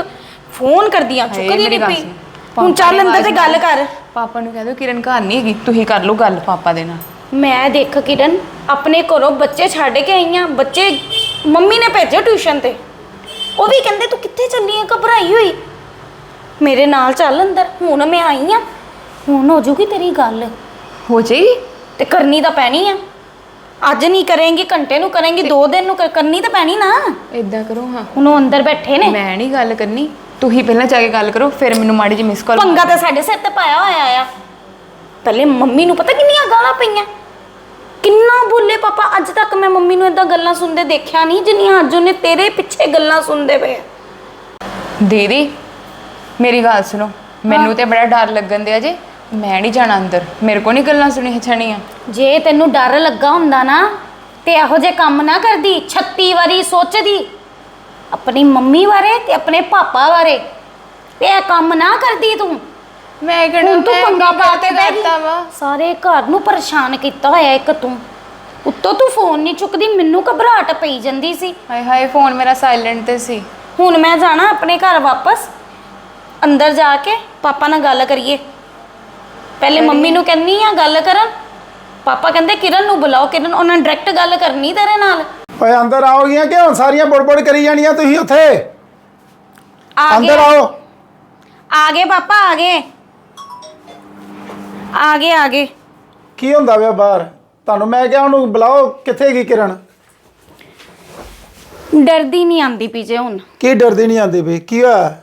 ਫੋਨ ਕਰਦੀ ਆ ਹਾਏ, ਚੁੱਕਦੀ ਮੇਰੀ ਨਹੀਂ ਗੱਲ ਪਈ। ਸੁਣ। ਹੁਣ ਪਾਪਾ ਚੱਲ ਅੰਦਰ ਤੇ ਆਵਾਜ਼ ਗੱਲ ਕਰ। ਪਾਪਾ ਨੂੰ ਕਹਿ ਦਿਓ ਕਿਰਨ ਘਰ ਨਹੀਂ ਹੈਗੀ ਤੁਸੀਂ ਕਰ ਲਓ ਗੱਲ ਪਾਪਾ ਦੇ ਨਾਲ। ਮੈਂ ਦੇਖ ਕਿਰਨ ਆਪਣੇ ਘਰੋਂ ਬੱਚੇ ਛੱਡ ਕੇ ਆਈਆਂ ਬੱਚੇ ਮੰਮੀ ਨੇ ਭੇਜੇ ਟਿਊਸ਼ਨ ਤੇ। ਉਹ ਵੀ ਕਹਿੰਦੇ ਤੂੰ ਕਿੱਥੇ ਚੱਲੀ ਆ ਘਬਰਾਈ ਹੋਈ? ਮੇਰੇ ਨਾਲ ਚੱਲ ਅੰਦਰ ਹੁਣ ਮੈਂ ਆਈ ਆ। ਹੁਣ ਹੋ ਜੂਗੀ ਤੇਰੀ ਗੱਲ। ਹੋ ਜਾਏਗੀ? ਤੇ ਕਰਨੀ ਤਾਂ ਪੈਣੀ ਆ। ਅੱਜ ਨਹੀਂ ਕਰੇਂਗੀ ਘੰਟੇ ਨੂੰ ਕਰੇਂਗੀ ਦੋ ਦਿਨ ਨੂੰ ਕਰ- ਕਰਨੀ ਤਾਂ ਪੈਣੀ ਨਾ। ਇਦਾਂ ਕਰੋ ਹਾਂ। ਹੁਣ ਉਹ ਅੰਦਰ ਬੈਠੇ ਨੇ। ਮੈਂ ਨਹੀਂ ਗੱਲ ਕਰਨੀ। ਤੁਸੀਂ ਪਹਿਲਾਂ ਜਾ ਕੇ ਗੱਲ ਕਰੋ ਫਿਰ ਮੈਨੂੰ ਮਾੜੀ ਜਿਹੀ ਮਿਸ ਕਾਲ ਪੰਗਾ ਤਾਂ ਸਾਡੇ ਸਿਰ ਤੇ ਪਾਇਆ ਹੋਇਆ ਆ। ਪਹਿਲੇ ਮੰਮੀ ਨੂੰ ਪਤਾ ਕਿੰਨੀਆਂ ਗਾਲਾਂ ਪਈਆਂ। ਕਿੰਨਾ ਬੋਲੇ ਪਾਪਾ ਅੱਜ ਤੱਕ ਮੈਂ ਮੰਮੀ ਨੂੰ ਇਦਾਂ ਗੱਲਾਂ ਸੁਣਦੇ ਦੇਖਿਆ ਨਹੀਂ ਜਿੰਨੀਆਂ ਅੱਜ ਉਹਨੇ ਤੇਰੇ ਪਿੱਛੇ ਗੱਲਾਂ ਸੁਣਦੇ ਪਏ ਆ। ਦੀਦੀ ਮੇਰੀ ਗੱਲ ਸੁਣੋ। ਮੈਨੂੰ ਤੇ ਬੜਾ ਡਰ ਲੱਗਣ ਦਿਆ ਜੇ। ਮੈਂ ਨਹੀਂ ਜਾਣਾ ਅੰਦਰ। ਮੇਰੇ ਕੋ ਨਹੀਂ ਗੱਲਾਂ ਸੁਣੀ ਹਛਣੀਆਂ ਜੇ ਤੈਨੂੰ ਡਰ ਲੱਗਾ ਹੁੰਦਾ ਨਾ ਤੇ ਇਹੋ ਜੇ ਕੰਮ ਨਾ ਕਰਦੀ 36 ਵਾਰੀ ਸੋਚਦੀ। ਆਪਣੀ ਮੰਮੀ ਬਾਰੇ ਤੇ ਆਪਣੇ ਪਾਪਾ ਬਾਰੇ। ਤੇ ਇਹ ਕੰਮ ਨਾ ਕਰਦੀ ਤੂੰ। ਮੈਂ ਕਿਹੜਾ ਹੁਣ ਤੂੰ ਮੈਂ ਪੰਗਾ ਪਾ ਕੇ ਬਹਿ ਕਰਤਾ ਵਾ? ਸਾਰੇ ਘਰ ਨੂੰ ਪਰੇਸ਼ਾਨ ਕੀਤਾ ਹੋਇਆ ਇੱਕ ਤੂੰ। ਉੱਤੋਂ ਤੂੰ ਫੋਨ ਨਹੀਂ ਚੁੱਕਦੀ ਮੈਨੂੰ ਘਬਰਾਹਟ ਪਈ ਜਾਂਦੀ ਸੀ। ਹਾਏ ਹਾਏ ਫੋਨ ਮੇਰਾ ਸਾਇਲੈਂਟ ਤੇ ਸੀ। ਹੁਣ ਮੈਂ ਜਾਣਾ ਆਪਣੇ ਘਰ ਵਾਪਸ। ਅੰਦਰ ਜਾ ਕੇ ਪਾਪਾ ਨਾਲ ਗੱਲ ਕਰੀਏ। ਪਹਿਲੇ ਮੰਮੀ ਨੂੰ ਕਹਿੰਨੀ ਆ ਗੱਲ ਕਰਨ। ਪਾਪਾ ਕਹਿੰਦੇ ਕਿਰਨ ਨੂੰ ਬੁਲਾਓ ਕਿਰਨ ਉਹਨਾਂ ਨੇ ਡਾਇਰੈਕਟ ਗੱਲ ਕਰਨੀ ਤੇਰੇ ਨਾਲ। ਓਏ ਅੰਦਰ ਆਓਗੀਆਂ ਕਿ ਹੁਣ ਸਾਰੀਆਂ ਬੜਬੜ ਕਰੀ ਜਾਣੀਆਂ ਤੁਸੀਂ ਉੱਥੇ। ਆ ਅੰਦਰ ਆਓ। ਆ ਗਏ ਪਾਪਾ ਆ ਗਏ। ਆ ਗਏ ਆ ਗਏ। ਕੀ ਹੁੰਦਾ ਵੇ ਬਾਹਰ? ਤੁਹਾਨੂੰ ਮੈਂ ਕਿਹਾ ਉਹਨੂੰ ਬੁਲਾਓ ਕਿੱਥੇ ਗਈ ਕਿਰਨ? ਡਰਦੀ ਨਹੀਂ ਆਂਦੀ ਪੀਜੇ ਹੁਣ। ਕੀ ਡਰਦੀ ਨਹੀਂ ਆਂਦੀ ਬਈ ਕੀ ਹੋਇਆ?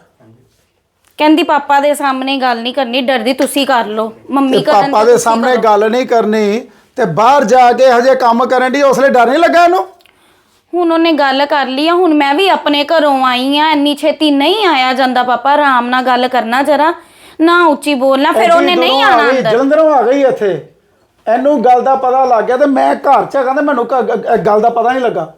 ਕਹਿੰਦੀ ਪਾਪਾ ਦੇ ਸਾਹਮਣੇ ਗੱਲ ਨਹੀਂ ਕਰਨੀ ਡਰਦੀ ਤੁਸੀਂ ਕਰ ਲਓ। ਮੰਮੀ ਕਰਨ ਪਾਪਾ ਦੇ ਸਾਹਮਣੇ। ਗੱਲ ਨਹੀਂ ਕਰਨੀ ਤੇ ਬਾਹਰ ਜਾ ਕੇ ਹਜੇ ਕੰਮ ਕਰਨ ਦੀ ਉਸਲੇ ਡਰ ਨਹੀਂ ਲੱਗਾ ਇਹਨੂੰ? ਹੁਣ ਉਹਨੇ ਗੱਲ ਕਰ ਲਈ ਆ ਹੁਣ ਮੈਂ ਵੀ ਆਪਣੇ ਘਰੋਂ ਆਈ ਆ ਇੰਨੀ ਛੇਤੀ ਨਹੀਂ ਆਇਆ ਜਾਂਦਾ ਪਾਪਾ ਆਰਾਮ ਨਾਲ ਗੱਲ ਕਰਨਾ ਜਰਾ ਨਾ ਉੱਚੀ ਬੋਲਣਾ ਫਿਰ ਉਹਨੇ ਨਹੀਂ ਆ ਆਣਾ ਗਈ, ਅੰਦਰ। ਜਲੰਧਰੋਂ ਆ ਗਈ ਇੱਥੇ। ਇਹਨੂੰ ਗੱਲ ਦਾ ਪਤਾ ਲੱਗ ਗਿਆ ਤੇ ਮੈਂ ਘਰ ਚ ਤੇ ਮੈਨੂੰ ਕ- ਗ- ਗ- ਗੱਲ ਦਾ ਪਤਾ ਨਹੀਂ ਲੱਗਾ।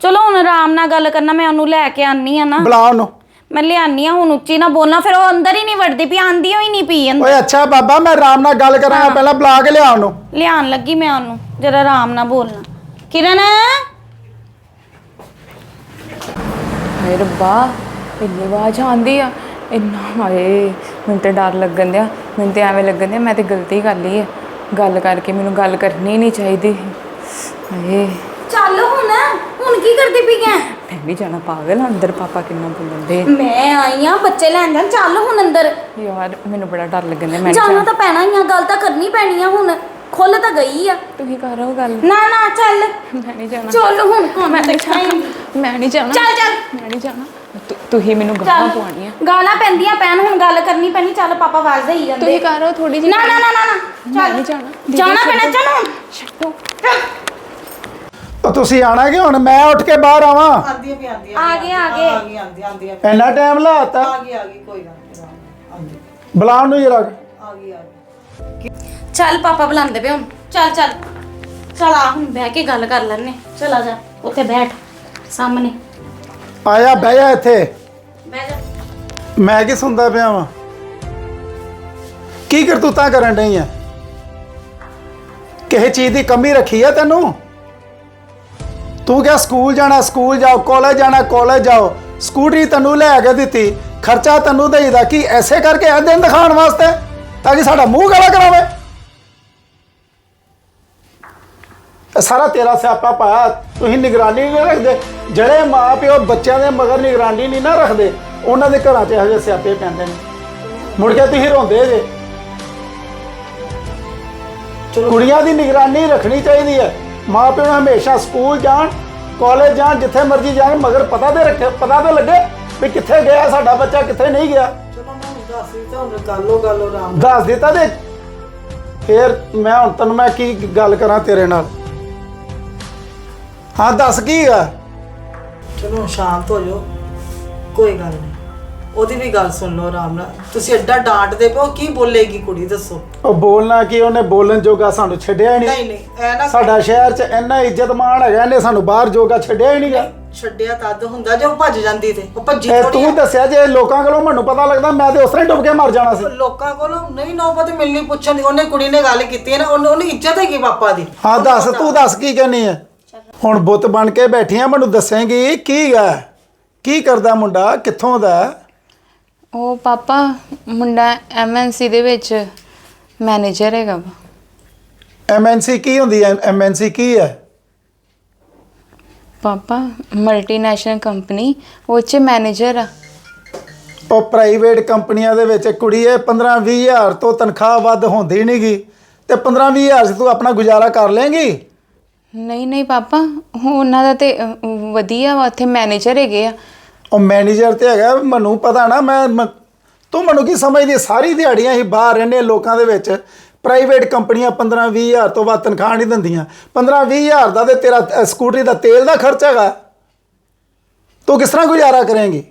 ਚਲੋ ਹੁਣ ਆਰਾਮ ਨਾਲ ਗੱਲ ਕਰਨਾ ਮੈਂ ਉਹਨੂੰ ਲੈ ਕੇ ਆਨੀ ਆ ਨਾ। ਬੁਲਾ ਉਹਨੂੰ। ਮੈਂ ਲਿਆਨੀ ਆ ਹੁਣ ਉੱਚੀ ਨਾ ਬੋਲਣਾ ਫਿਰ ਉਹ ਅੰਦਰ ਹੀ ਨਹੀਂ ਵੜਦੀ ਪਈ ਆਂਦੀ ਹੋਈ ਨਹੀਂ ਪਈ ਅੰਦਰ। ਓਏ ਅੱਛਾ ਬਾਬਾ ਮੈਂ ਆਰਾਮ ਨਾਲ ਗੱਲ ਕਰਾਂਗਾ ਪਹਿਲਾਂ ਬੁਲਾ ਕੇ ਲਿਆ ਉਹਨੂੰ। ਲਿਆਉਣ ਲੱਗੀ ਮੈਂ ਉਹਨੂੰ ਜਰਾ ਆਰਾਮ ਨਾਲ ਬੋਲਣਾ। ਕਿਰਨ! ਹਾਏ ਰੱਬਾ ਇੰਨੀ ਆਵਾਜ਼ ਆਉਂਦੀ ਆ। ਇੰਨਾ ਹਾਏ ਮੈਨੂੰ ਤੇ ਡਰ ਲੱਗਣ ਦਿਆ ਮੈਨੂੰ ਤੇ ਐਵੇਂ ਲੱਗਣ ਦਿਆ ਮੈਂ ਤੇ ਗਲਤੀ ਕਰ ਲਈ ਹੈ ਗੱਲ ਕਰਕੇ ਮੈਨੂੰ ਗੱਲ ਕਰਨੀ ਨਹੀਂ ਚਾਹੀਦੀ। ਹਾਏ। ਚੱਲ ਹੁਣ ਹੁਣ ਕੀ ਕਰਦੀ ਪਈ ਐ? ਮੈਂ ਵੀ ਜਾਣਾ ਪਾਗਲ ਅੰਦਰ ਪਾਪਾ ਕਿੰਨਾ ਬੋਲਦੇ ਮੈਂ ਆਈ ਆ ਬੱਚੇ ਲੈਣ ਜਾਣ ਚੱਲ ਹੁਣ ਅੰਦਰ। ਯਾਰ ਮੈਨੂੰ ਬੜਾ ਡਰ ਲੱਗਣ ਦਿਆ ਮੈਂ ਜਾਣਾ ਤਾਂ ਪੈਣਾ ਹੀ ਆ ਗੱਲ ਤਾਂ ਕਰਨੀ ਪੈਣੀ ਆ ਹੁਣ ਖੁੱਲ ਤਾਂ ਗਈ ਆ। ਤੁਸੀਂ ਕਰੋ ਗੱਲ? ਨਾ ਨਾ ਚੱਲ। ਮੈਂ ਨਹੀਂ ਜਾਣਾ। ਚੱਲ ਹੁਣ ਕੌਣ ਮੈਂ ਜਾਣਾ। ਮੈਂ ਨਹੀਂ ਜਾਣਾ। ਚੱਲ ਚੱਲ। ਮੈਂ ਨਹੀਂ ਜਾਣਾ। ਤੁ- ਤੁਸੀਂ ਮੈਨੂੰ ਗਾਲਾਂ ਪਵਾਉਣੀਆਂ। ਗਾਲਾਂ ਪੈਂਦੀਆਂ ਪੈਣ ਹੁਣ ਗੱਲ ਕਰਨੀ ਪੈਣੀ ਚੱਲ ਪਾਪਾ ਆਵਾਜ਼ ਦੇਈ ਜਾਂਦੇ। ਤੁਸੀਂ ਕਰੋ ਥੋੜੀ ਜਿਹੀ ਨਾ ਨਾ ਨਾ ਨਾ ਚੱਲ। ਨਹੀਂ ਜਾਣਾ ਜਾਣਾ ਪੈਣਾ। ਚੱਲ ਛੱਡੋ। ਤੁਸੀਂ ਆਣਾ ਕਿ ਹੁਣ ਮੈਂ ਉੱਠ ਕੇ ਬਾਹਰ ਆਵਾਂ? ਆਂਦੀ ਵੀ ਆਂਦੀ ਆ ਗਏ ਆ ਗਏ। ਆ ਗਈ ਆਂਦੀ ਆਂਦੀ ਆ ਇੰਨਾ ਟਾਈਮ ਲਾਤਾ? ਗਈ ਆ ਗਈ ਕੋਈ ਗੱਲ ਨਹੀਂ ਆਂਦੀ ਬੁਲਾ ਉਹਨੂੰ ਜਰਾ। ਆ ਗਈ ਆ ਗਈ। ਚੱਲ ਪਾਪਾ ਬੁਲਾਉਂਦੇ ਪਏ ਹੁਣ। ਚੱਲ ਚੱਲ। ਚੱਲ ਆ ਹੁਣ ਬਹਿ ਕੇ ਗੱਲ ਕਰ ਲੈਣੇ ਚੱਲ ਆ ਜਾ ਉੱਥੇ ਬੈਠ ਸਾਹਮਣੇ। ਆਇਆ ਬਹਿ ਜਾ ਇੱਥੇ। ਬਹਿ ਜਾ। ਮੈਂ ਕੀ ਸੁਣਦਾ ਪਿਆ ਵਾਂ? ਕੀ ਕਰਤੂਤਾਂ ਕਰਨ ਡਈ ਆ? ਕਿਸੇ ਚੀਜ਼ ਦੀ ਕਮੀ ਰੱਖੀ ਹੈ ਤੈਨੂੰ? ਤੂੰ ਕਿਹਾ ਸਕੂਲ ਜਾਣਾ ਸਕੂਲ ਜਾਓ ਕਾਲਜ ਜਾਣਾ ਕਾਲਜ ਜਾਓ। ਸਕੂਟਰੀ ਤੈਨੂੰ ਲੈ ਕੇ ਦਿੱਤੀ ਖਰਚਾ ਤੈਨੂੰ ਦੇਈਦਾ ਕੀ ਐਸੇ ਕਰਕੇ ਇਹ ਦਿਨ ਦਿਖਾਉਣ ਵਾਸਤੇ? ਤਾਂ ਕਿ ਸਾਡਾ ਮੂੰਹ ਗਾਲਾ ਕਰਾਵੇ। ਇਹ ਸਾਰਾ ਤੇਰਾ ਸਿਆਪਾ ਪਾਇਆ ਤੁਸੀਂ ਨਿਗਰਾਨੀ ਨਹੀਂ ਰੱਖਦੇ। ਜਿਹੜੇ ਮਾਂ ਪਿਓ ਬੱਚਿਆਂ ਦੇ ਮਗਰ ਨਿਗਰਾਨੀ ਨਹੀਂ ਨਾ ਰੱਖਦੇ ਉਹਨਾਂ ਦੇ ਘਰਾਂ 'ਚ ਇਹੋ ਜਿਹੇ ਸਿਆਪੇ ਪੈਂਦੇ ਨੇ। ਮੁੜ ਕੇ ਤੁਸੀਂ ਰੋਂਦੇ ਜੇ। ਕੁੜੀਆਂ ਦੀ ਨਿਗਰਾਨੀ ਰੱਖਣੀ ਚਾਹੀਦੀ ਹੈ। ਮਾਂ ਪਿਓ ਨੂੰ ਹਮੇਸ਼ਾ ਸਕੂਲ ਜਾਣ ਕਾਲਜ ਜਾਣ ਜਿੱਥੇ ਮਰਜ਼ੀ ਜਾਣ ਮਗਰ ਪਤਾ ਤੇ ਰੱਖੇ ਪਤਾ ਤੇ ਲੱਗੇ ਵੀ ਕਿੱਥੇ ਗਿਆ ਸਾਡਾ ਬੱਚਾ ਕਿੱਥੇ ਨਹੀਂ ਗਿਆ। ਚਲੋ ਮੈਂ ਹੁਣ ਦੱਸ ਦਿੱਤਾ ਹੁਣ ਗੱਲੋ ਗੱਲੋ ਆਰਾਮ ਦੱਸ ਦਿੱਤਾ ਤੇ ਫੇਰ ਮੈਂ ਹੁਣ ਤੈਨੂੰ ਮੈਂ ਕੀ ਗੱਲ ਕਰਾਂ ਤੇਰੇ ਨਾਲ? ਹਾਂ ਦੱਸ ਕੀ ਆ ਚਲੋ ਸ਼ਾਂਤ ਹੋ ਜਾਓ ਕੋਈ ਗੱਲ ਨਹੀਂ ਉਹਦੀ ਵੀ ਗੱਲ ਸੁਣ ਲਓ ਆਰਾਮ ਨਾਲ। ਤੁਸੀਂ ਐਡਾ ਡਾਂਟਦੇ ਪਿਓ ਕੀ ਬੋਲੇਗੀ ਕੁੜੀ ਦੱਸੋ। ਉਹ ਬੋਲਣਾ ਕੀ ਉਹਨੇ ਬੋਲਣ ਜੋਗਾ ਸਾਨੂੰ ਛੱਡਿਆ ਹੀ ਨਹੀਂ। ਨਹੀਂ ਨਹੀਂ ਐ ਨਾ ਸਾਡਾ ਸ਼ਹਿਰ 'ਚ ਇੰਨਾ ਇੱਜ਼ਤ ਮਾਣ ਹੈਗਾ ਇਹਨੇ ਸਾਨੂੰ ਬਾਹਰ ਜੋਗਾ ਛੱਡਿਆ ਹੀ ਨਹੀਂਗਾ। ਛੱਡਿਆ ਤਦ ਹੁੰਦਾ ਜੇ ਉਹ ਭੱਜ ਜਾਂਦੀ ਤੇ ਉਹ ਭੱਜੀ ਇਹ ਥੋੜੀ ਤੂੰ ਦੱਸਿਆ ਜੇ ਲੋਕਾਂ ਕੋਲੋਂ ਮੈਨੂੰ ਪਤਾ ਲੱਗਦਾ ਮੈਂ ਤੇ ਉਸ ਤਰ੍ਹਾਂ ਹੀ ਡੁੱਬ ਕੇ ਮਰ ਜਾਣਾ ਸੀ। ਲੋਕਾਂ ਕੋਲੋਂ ਨਹੀਂ ਨੌਬਤ ਮਿਲਣੀ ਪੁੱਛਣ ਦੀ ਉਹਨੇ ਕੁੜੀ ਨੇ ਗੱਲ ਕੀਤੀ ਹੈ ਨਾ ਉਹਨੂੰ ਉਹਨੂੰ ਇੱਜ਼ਤ ਹੈਗੀ ਪਾਪਾ ਦੀ। ਹਾਂ ਦੱਸ ਤੂੰ ਦੱਸ ਕੀ ਕਹਿਨੀ ਹੈ? ਹੁਣ ਬੁੱਤ ਬਣ ਕੇ ਬੈਠੀ ਆ ਮੈਨੂੰ ਦੱਸੇਂਗੀ ਕੀ ਗਾ ਕੀ ਕਰਦਾ ਮੁੰਡਾ? ਕਿੱਥੋਂ ਦਾ ਹੈ? ਉਹ ਪਾਪਾ ਮੁੰਡਾ ਐਮਐਨਸੀ ਦੇ ਵਿੱਚ ਮੈਨੇਜਰ ਹੈਗਾ ਵਾ। ਐਮਐਨਸੀ ਕੀ ਹੁੰਦੀ ਹੈ? ਐਮਐਨਸੀ ਕੀ ਹੈ? ਪਾਪਾ ਮਲਟੀਨੈਸ਼ਨਲ ਕੰਪਨੀ ਉਹ 'ਚ ਮੈਨੇਜਰ ਆ। ਉਹ ਪ੍ਰਾਈਵੇਟ ਕੰਪਨੀਆਂ ਦੇ ਵਿੱਚ ਕੁੜੀ ਇਹ 15 20 ਹਜ਼ਾਰ ਤੋਂ ਤਨਖਾਹ ਵੱਧ ਹੁੰਦੀ ਨਹੀਂਗੀ ਤੇ 15 20 ਹਜ਼ਾਰ 'ਚ ਤੂੰ ਆਪਣਾ ਗੁਜ਼ਾਰਾ ਕਰ ਲੇਂਗੀ ਨਹੀਂ ਨਹੀਂ ਪਾਪਾ ਉਹ ਉਹਨਾਂ ਦਾ ਤੇ ਵਧੀਆ ਵਾ ਉੱਥੇ ਮੈਨੇਜਰ ਹੈਗੇ ਆ। ਉਹ ਮੈਨੇਜਰ ਤੇ ਹੈਗਾ ਮੈਨੂੰ ਪਤਾ ਨਾ ਮੈਂ ਮੈਂ- ਤੂੰ ਮੈਨੂੰ ਕੀ ਸਮਝਦੀ ਹੈ? ਸਾਰੀ ਦਿਹਾੜੀਆਂ ਹੀ ਬਾਹਰ ਰਹਿੰਦੇ ਲੋਕਾਂ ਦੇ ਵਿੱਚ। ਪ੍ਰਾਈਵੇਟ ਕੰਪਨੀਆਂ 15 20 ਹਜ਼ਾਰ ਤੋਂ ਵੱਧ ਤਨਖਾਹ ਨਹੀਂ ਦਿੰਦੀਆਂ। 15 20 ਹਜ਼ਾਰ ਦਾ ਤੇ ਤੇਰਾ ਅ, ਸਕੂਟਰੀ ਦਾ ਤੇਲ ਦਾ ਖਰਚ ਹੈਗਾ। ਤੂੰ ਕਿਸ ਤਰ੍ਹਾਂ ਗੁਜ਼ਾਰਾ ਕਰੇਂਗੀ?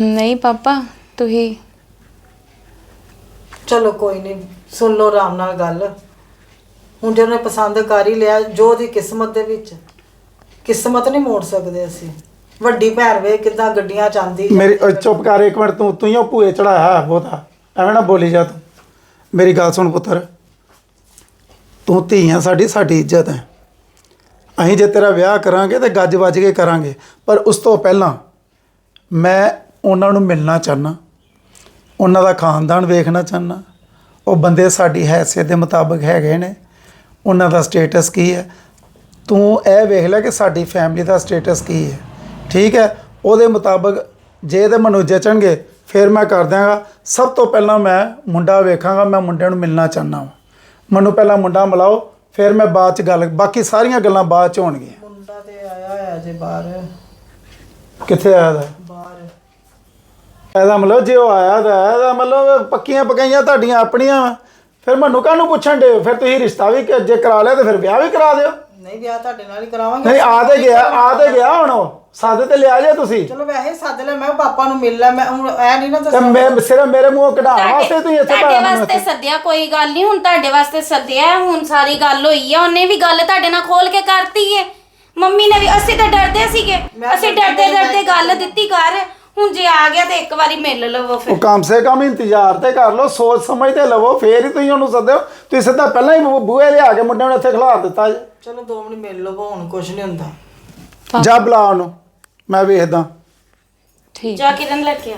ਨਹੀਂ ਪਾਪਾ ਤੁਸੀਂ ਚਲੋ ਕੋਈ ਨਹੀਂ ਸੁਣ ਲਓ ਆਰਾਮ ਨਾਲ ਗੱਲ। ਹੁਣ ਜੇ ਉਹਨੇ ਪਸੰਦ ਕਰ ਹੀ ਲਿਆ ਜੋ ਉਹਦੀ ਕਿਸਮਤ ਦੇ ਵਿੱਚ। ਕਿਸਮਤ ਨਹੀਂ ਮੋੜ ਸਕਦੇ ਅਸੀਂ। ਵੱਡੀ ਭੈਣ ਵੇ ਕਿਦਾਂ ਗੱਡੀਆਂ ਚਾਂਦੀ ਮੇਰੀ ਓਏ ਚੁੱਪ ਕਰ ਇੱਕ ਮਿੰਟ, ਤੂੰ ਤੂੰ ਹੀ ਉਹ ਭੂਏ ਚੜਾਇਆ ਬਹੁਤਾ। ਐਵੇਂ ਨਾ ਬੋਲੀ ਜਾ ਤੂੰ। ਮੇਰੀ ਗੱਲ ਸੁਣ ਪੁੱਤਰ। ਤੂੰ ਧੀਆਂ ਸਾਡੀ ਸਾਡੀ ਇੱਜ਼ਤ ਹੈ। ਅਸੀਂ ਜੇ ਤੇਰਾ ਵਿਆਹ ਕਰਾਂਗੇ ਤੇ ਗੱਜ ਵੱਜ ਕੇ ਕਰਾਂਗੇ। ਪਰ ਉਸ ਤੋਂ ਪਹਿਲਾਂ ਮੈਂ ਉਹਨਾਂ ਨੂੰ ਮਿਲਣਾ ਚਾਹਨਾ ਉਹਨਾਂ ਦਾ ਖਾਨਦਾਨ ਵੇਖਣਾ ਚਾਹਨਾ ਉਹ ਬੰਦੇ ਸਾਡੀ ਹੈਸੀਅਤ ਦੇ ਮੁਤਾਬਕ ਹੈਗੇ ਨੇ। ਉਹਨਾਂ ਦਾ ਸਟੇਟਸ ਕੀ ਹੈ? ਤੂੰ ਇਹ ਵੇਖ ਲੈ ਕਿ ਸਾਡੀ ਫੈਮਿਲੀ ਦਾ ਸਟੇਟਸ ਕੀ ਹੈ। ਠੀਕ ਹੈ? ਉਹਦੇ ਮੁਤਾਬਕ ਜੇ ਤੇ ਮੈਨੂੰ ਜਚਣਗੇ ਫਿਰ ਮੈਂ ਕਰ ਦਿਆਂਗਾ। ਸਭ ਤੋਂ ਪਹਿਲਾਂ ਮੈਂ ਮੁੰਡਾ ਵੇਖਾਂਗਾ ਮੈਂ ਮੁੰਡੇ ਨੂੰ ਮਿਲਣਾ ਚਾਹਨਾ ਹਾਂ ਮੈਨੂੰ ਪਹਿਲਾਂ ਮੁੰਡਾ ਮਿਲਾਓ ਫਿਰ ਮੈਂ ਬਾਅਦ ਚ ਗੱਲ ਬਾਕੀ ਸਾਰੀਆਂ ਗੱਲਾਂ ਬਾਅਦ ਚ ਹੋਣਗੀਆਂ। ਮੁੰਡਾ ਤੇ ਆਇਆ ਹੋਇਆ ਜੇ ਬਾਹਰ। ਕਿੱਥੇ ਆਇਆ ਦਾ? ਬਾਹਰ। ਇਹਦਾ ਮਤਲਬ ਜੇ ਉਹ ਆਇਆ ਦਾ ਇਹਦਾ ਮਤਲਬ ਪੱਕੀਆਂ ਪਕਾਈਆਂ ਤੁਹਾਡੀਆਂ ਆਪਣੀਆਂ। ਫਿਰ ਮੈਨੂੰ ਕਾਹਨੂੰ ਪੁੱਛਣ ਦੇ ਫਿਰ ਤੁਸੀਂ ਰਿਸ਼ਤਾ ਵੀ ਜੇ ਕਰਾ ਲਿਆ ਤੇ ਫਿਰ ਵਿਆਹ ਵੀ ਕਰਾ ਦਿਓ। ਨਹੀਂ ਵਿਆਹ ਤੁਹਾਡੇ ਨਾਲ ਹੀ ਕਰਾਵਾਂਗੇ। ਨਹੀਂ ਆ ਤੇ ਗਿਆ ਆ ਤੇ ਗਿਆ ਹੁਣ ਉਹ। ਸਾਦੇ ਤੇ ਲਿਆ ਜੇ ਤੁਸੀਂ। ਚਲੋ ਵੈਸੇ ਸੱਦ ਲੈ ਮੈਂ ਕਿਹਾ ਪਾਪਾ ਨੂੰ ਮਿਲ ਲੈ ਮੈਂ ਹੁਣ ਐ ਨਹੀਂ ਨਾ ਤੇ ਦੱਸਣਾ। ਮੈਂ ਸਿਰਫ ਮੇਰੇ ਮੂੰਹ ਕਢਾਉਣ ਵਾਸਤੇ ਤੁਸੀਂ ਇੱਥੇ ਤੁਹਾਡੇ ਵਾਸਤੇ। ਸੱਦਿਆ ਕੋਈ ਗੱਲ ਨਹੀਂ ਹੁਣ ਤੁਹਾਡੇ ਵਾਸਤੇ ਸੱਦਿਆ ਹੈ, ਹੁਣ ਸਾਰੀ ਗੱਲ ਹੋਈ ਆ ਉਹਨੇ ਵੀ ਗੱਲ ਤੁਹਾਡੇ ਨਾਲ ਖੋਲ ਕੇ ਕਰਤੀ ਏ। ਮੰਮੀ ਨੇ ਵੀ ਅਸੀਂ ਤਾਂ ਡਰਦੇ ਸੀਗੇ। ਮੈਂ ਅਸੀਂ ਡਰਦੀ ਡਰਦੇ ਗੱਲ ਦਿੱਤੀ ਕਰ ਹੁਣ ਜੇ ਆ ਗਿਆ ਤੇ ਇੱਕ ਵਾਰੀ ਮਿਲ ਲਵੋ ਉਹ ਫਿਰ ਕਮ ਸੇ ਕਮ ਇੰਤਜ਼ਾਰ ਤੇ ਕਰ ਲਓ ਸੋਚ ਸਮਝ ਤੇ ਲਵੋ ਫੇਰ ਹੀ ਤੁਸੀਂ ਉਹਨੂੰ ਸੱਦਿਓ। ਤੁਸੀਂ ਸਿੱਧਾ ਪਹਿਲਾਂ ਹੀ ਬੂ- ਬੂਹੇ ਲਿਆ ਕੇ ਮੁੰਡੇ ਨੂੰ ਇੱਥੇ ਖਿਲਾ ਦਿੱਤਾ ਜੇ। ਚਲੋ ਦੋ ਮਿੰਟ ਮਿਲ ਲਵੋ ਹੁਣ ਕੁਝ ਨਹੀਂ ਹੁੰਦਾ। ਜਾ ਬੁਲਾ ਉਹਨੂੰ ਮੈਂ ਵੇਖਦਾ। ਠੀਕ। ਜਾ ਕਿਰਨ ਲੈ ਕੇ ਆ।